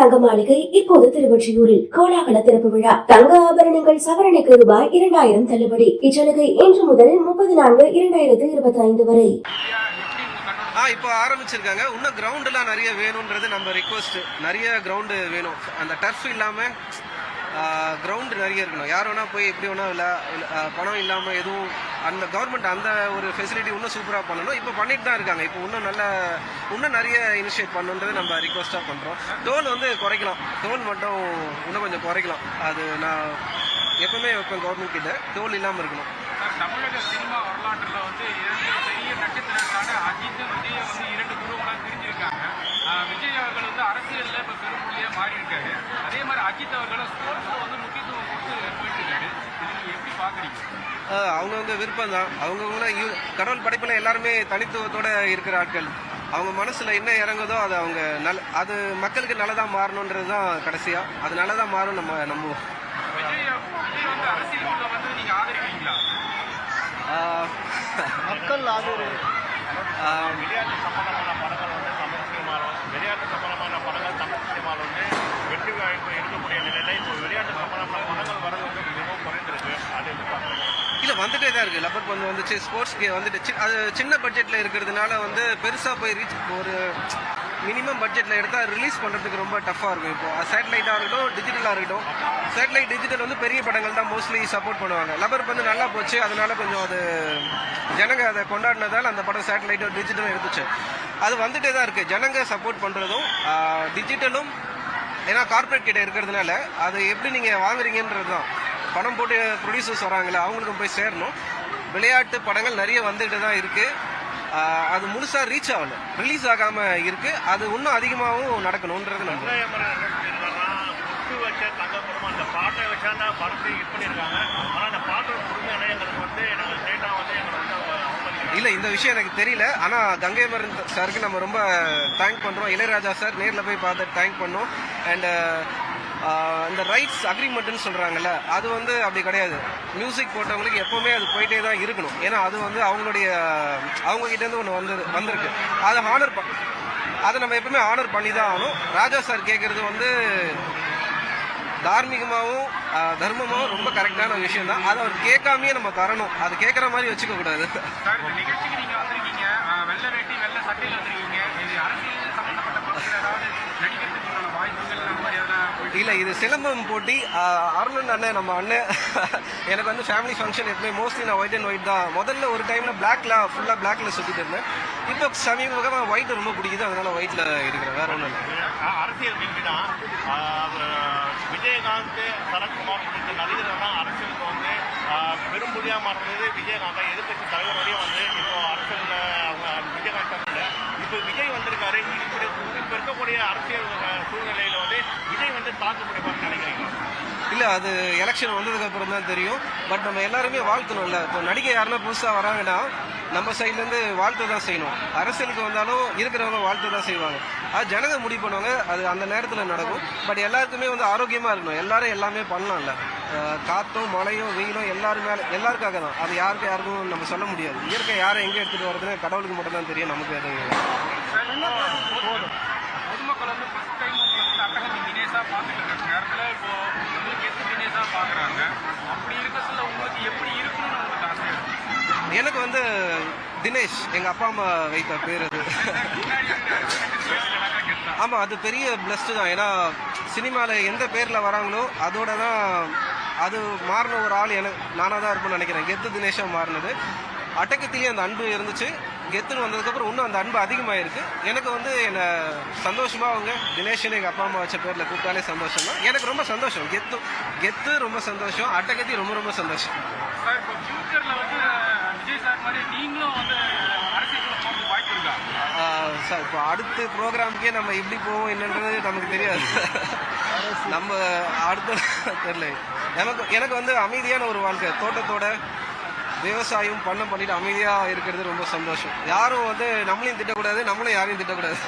தங்க மாளிகை இப்போது திருவொற்றியூரில் கோலாகல திறப்பு விழா. தங்க ஆபரணங்கள் சவரனுக்கு ரூபாய் இரண்டாயிரம் தள்ளுபடி. இச்சலுகை இன்று முதல் முப்பது நான்கு இரண்டாயிரத்து இருபத்தி ஐந்து வரை இப்போ ஆரம்பிச்சிருக்காங்க. இன்னும் எல்லாம் நிறைய வேணுன்றது நம்ம ரிக்வஸ்ட் நிறைய கிரவுண்டு வேணும். அந்த டர்ஃப் இல்லாமல் கிரவுண்டு நிறைய இருக்கணும். யார் வேணால் போய் எப்படி வேணால் இல்லை பணம் இல்லாமல் எதுவும் அந்த கவர்மெண்ட் அந்த ஒரு ஃபெசிலிட்டி இன்னும் சூப்பராக பண்ணணும். இப்போ பண்ணிட்டு தான் இருக்காங்க. இப்போ இன்னும் நல்ல இன்னும் நிறைய இனிஷியேட் பண்ணுன்றது நம்ம ரிக்வஸ்ட்டாக பண்ணுறோம் டோல் வந்து குறைக்கலாம். டோல் மட்டும் இன்னும் கொஞ்சம் குறைக்கலாம். அது நான் எப்பவுமே வைப்பேன் கவர்மெண்ட் கிட்ட. டோல் இல்லாமல் இருக்கணும். தமிழக சினிமா வரலாற்றில் வந்து இரண்டு பெரிய நட்சத்திரங்களான அஜித் விஜய் வந்து இரண்டு குருவங்களாக பிரிஞ்சிருக்காங்க. விஜய் அவர்கள் வந்து அரசியலில் இப்போ பெரும்புள்ளியாக மாறி இருக்காரு அதே மாதிரி அஜித் அவர்களும் ஸ்போர்ட்ஸில் வந்து முக்கியத்துவம் கொடுத்து போயிட்டு இருக்காரு இது நீங்கள் எப்படி பார்க்குறீங்க ஆஹ் அவங்கவுங்க விருப்பம் தான். அவங்கவுங்கள கடவுள் படைப்பில் எல்லாருமே தனித்துவத்தோடு இருக்கிற ஆட்கள். அவங்க மனசில் என்ன இறங்குதோ அது அவங்க நல் அது மக்களுக்கு நல்லதாக மாறணுன்றது தான் கடைசியாக அது நல்லதாக மாறும் நம்ம நம்புவோம். மக்கள் ஆதரவு. விளையாட்டு சம்பந்தமான படங்கள் வந்து தமிழ் சினிமாவில் விளையாட்டு சம்பந்தமான படங்கள் தமிழ் சினிமாவில் வந்து வெற்றி வாய்ப்பு இருக்கக்கூடிய நிலையில இப்போ விளையாட்டு சம்பந்தமான படங்கள் வரது வந்து மிகவும் குறைந்திருக்கு அது எப்படி பார்க்குறீங்க இல்ல வந்துட்டே தான் இருக்கு. லப்பர் பந்து வந்துச்சு ஸ்போர்ட்ஸ் கே வந்துட்டு சி- அது சின்ன பட்ஜெட்ல இருக்கிறதுனால வந்து பெருசா போய் ரீச் ஒரு மினிமம் பட்ஜெட்ல எடுத்தா ரிலீஸ் பண்றதுக்கு ரொம்ப டஃபா இருக்கும். இப்போ சேட்டலைட்டா இருக்கட்டும் டிஜிட்டலா இருக்கட்டும் சேட்டலைட் டிஜிட்டல் வந்து பெரிய படங்கள் தான் மோஸ்ட்லி சப்போர்ட் பண்ணுவாங்க. லப்பர் பந்து நல்லா போச்சு அதனால கொஞ்சம் அது ஜனங்க அதை கொண்டாடினதால அந்த படம் சேட்டலைட்டும் டிஜிட்டலும் எடுத்துச்சு. அது வந்துட்டே தான் இருக்கு. ஜனங்க சப்போர்ட் பண்றதும் டிஜிட்டலும் ஏன்னா கார்ப்பரேட் கிட்ட இருக்கிறதுனால அது எப்படி நீங்க வாங்குறீங்கன்றது தான் பணம் போட்டு ப்ரொடியூசர்ஸ் வராங்களே அவங்களுக்கும் போய் சேரணும். விளையாட்டு படங்கள் நிறைய வந்துகிட்டு தான் இருக்குது அது முழுசாக ரீச் ஆகல. ரிலீஸ் ஆகாம இருக்கு. அது இன்னும் அதிகமாகவும் நடக்கணுன்றது நம்ம இல்லை இந்த விஷயம் எனக்கு தெரியல. ஆனால் கங்கை மரன் சாருக்கு நம்ம ரொம்ப தேங்க் பண்ணுறோம் இளையராஜா சார் நேரில் போய் பார்த்து தேங்க் பண்ணோம். அண்ட் இந்த ரைட்ஸ் அக்ரிமெண்ட்னு சொல்கிறாங்கல்ல அது வந்து அப்படி கிடையாது. மியூசிக் போட்டவங்களுக்கு எப்போவுமே அது போயிட்டே தான் இருக்கணும். ஏன்னா அது வந்து அவங்களுடைய அவங்க ஒன்று வந்து வந்திருக்கு. அதை ஹானர் அதை நம்ம எப்பவுமே ஆனர் பண்ணி தான் ஆகணும். ராஜா சார் கேட்குறது வந்து தார்மீகமாகவும் தர்மமாகவும் ரொம்ப கரெக்டான விஷயம் தான். அதை அவர் கேட்காமயே நம்ம தரணும். அது கேட்குற மாதிரி வச்சுக்கக்கூடாது. சார் இந்த நிகழ்ச்சிக்கு நீங்கள் வந்திருக்கீங்க. வெள்ளை வேட்டி வெள்ளை சட்டையில் வந்திருக்கீங்க. இது அரசியல் இல்ல இது சிலம்பம் போட்டி. அருணன் அண்ணன் நம்ம அண்ணன். எனக்கு வந்து ஃபேமிலி ஃபங்க்ஷன் எப்பவுமே மோஸ்ட்லி நான் ஒயிட் அண்ட் ஒயிட் தான். முதல்ல ஒரு டைம்ல பிளாக்ல ஃபுல்லா பிளாக்ல சுத்திட்டு இருந்தேன். இப்போ சமீபமாக ஒயிட் ரொம்ப பிடிக்குது அதனால ஒயிட்ல இருக்கிறேன் வேற ஒன்றும் இல்லை. அரசியல் விஜயகாந்த் சரத்குமார் நடிகர் தான் அரசியலுக்கு வந்து பெரும் பெரும்புலியாக மாறுறது விஜயகாந்த் எதிர்கட்சி தலைவரையும் வந்து இப்போ அரசியலில் அவங்க விஜயகாந்த் இப்போ விஜய் வந்திருக்காரு. இப்படி இப்போ இருக்கக்கூடிய அரசியல் சூழ்நிலை இல்லை அது எலெக்ஷன் வந்ததுக்கு அப்புறம் தான் தெரியும். பட் நம்ம எல்லாருமே வாழ்த்தணும்ல. இப்போ நடிகை யாருன்னா புதுசாக வராங்கன்னா நம்ம சைட்லேருந்து வாழ்த்து தான் செய்யணும். அரசியலுக்கு வந்தாலும் இருக்கிறவங்க வாழ்த்து தான் செய்வாங்க. அது ஜனங்க முடிவு பண்ணுவாங்க. அது அந்த நேரத்தில் நடக்கும். பட் எல்லாருக்குமே வந்து ஆரோக்கியமாக இருக்கணும். எல்லாரும் எல்லாமே பண்ணலாம்ல. அஹ் காத்தும் மழையும் வெயிலும் எல்லாரும் மேலே எல்லாருக்காக தான் அது யாருக்கு யாருக்கும் நம்ம சொல்ல முடியாது. இயற்கை யாரை எங்கே எடுத்துகிட்டு வர்றதுன்னு கடவுளுக்கு மட்டும் தான் தெரியும். நமக்கு எதுவும் பொதுமக்கள் வந்து எனக்கு வந்து தினேஷ் எங்க அப்பா அம்மா வைத்த பேர் அது. ஆமாம் ஆமா அது பெரிய பிளஸ்டு தான். ஏன்னா சினிமாவில் எந்த பேர்ல வராங்களோ அதோட தான் அது மாறின ஒரு ஆள் எனக்கு நானாக தான் இருப்பேன்னு நினைக்கிறேன். கெத்து தினேஷாக மாறினது. அட்டக்கத்திலேயே அந்த அன்பு இருந்துச்சு. கெத்துன்னு வந்ததுக்கப்புறம் இன்னும் அந்த அன்பு அதிகமாயிருக்கு. எனக்கு வந்து என்னை சந்தோஷமாக அவங்க தினேஷ்னு எங்கள் அப்பா அம்மா வச்ச பேரில் கூப்பிட்டாலே சந்தோஷம் தான் எனக்கு ரொம்ப சந்தோஷம். கெத்து கெத்து ரொம்ப சந்தோஷம். அட்டகத்தி ரொம்ப ரொம்ப சந்தோஷம். சார் இப்போ அடுத்த ப்ரோக்ராமுக்கே நம்ம எப்படி போவோம் என்னன்றது நமக்கு தெரியாது. நம்ம அடுத்த தெரியல. எனக்கு எனக்கு வந்து அமைதியான ஒரு வாழ்க்கை. தோட்டத்தோட விவசாயம் பண்ண பண்ணிட்டு அமைதியாக இருக்கிறது ரொம்ப சந்தோஷம். யாரும் வந்து நம்மளையும் திட்டக்கூடாது நம்மளும் யாரையும் திட்டக்கூடாது.